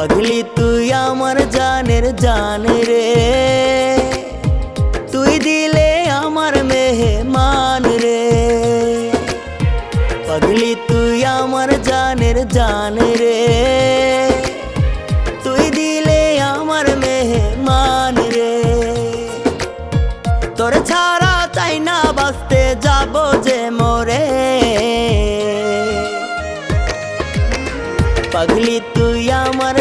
পাগলি তুই আমার জানের জান রে। তুই দিলে আমার মেহমান রে। পাগলি তুই আমার জানের জান রে। পাগলি তুই আমার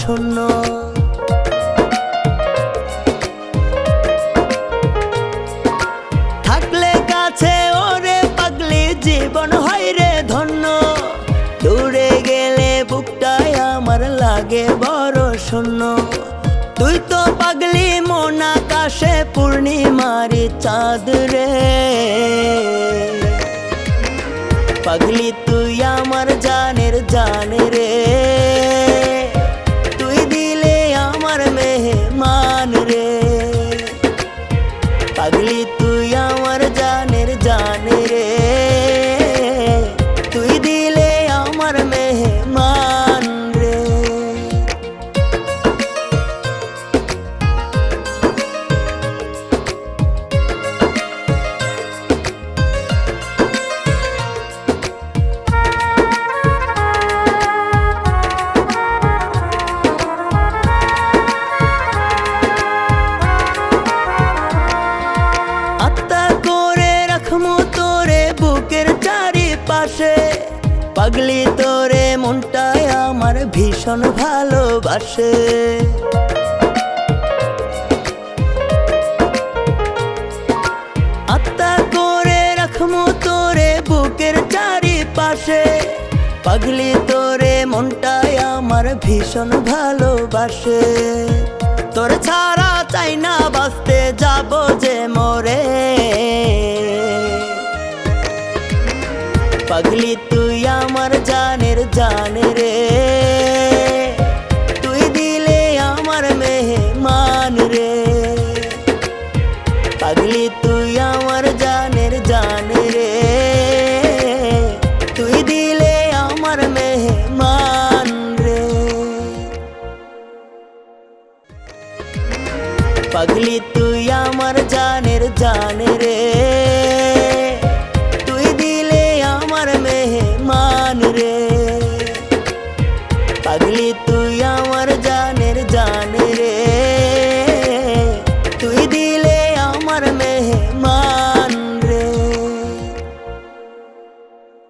শূন্য থাকলে কাছে ওরে পাগলি জীবন হয় রে ধন্য। দূরে গেলে বুকটায় আমার লাগে বড় শূন্য। তুই তো পাগলি মন আকাশে পূর্ণিমারি চাঁদ রে। পাগলি তুই আমার জান পাগলি তোরে মনটায় আমার ভীষণ ভালোবাসে। আত্মা করে রাখমু তোরে বুকের চারিপাশে। পাগলি তোরে মনটায় আমার ভীষণ ভালোবাসে। তোর ছাড়া পাগলি, তুই আমার জানের জান রে। তুই দিলে আমার মেহমান রে। পাগলি, তুই আমার জানের জান রে। তুই দিলে আমার মেহমান রে। পাগলি, তুই আমার জানের জান রে।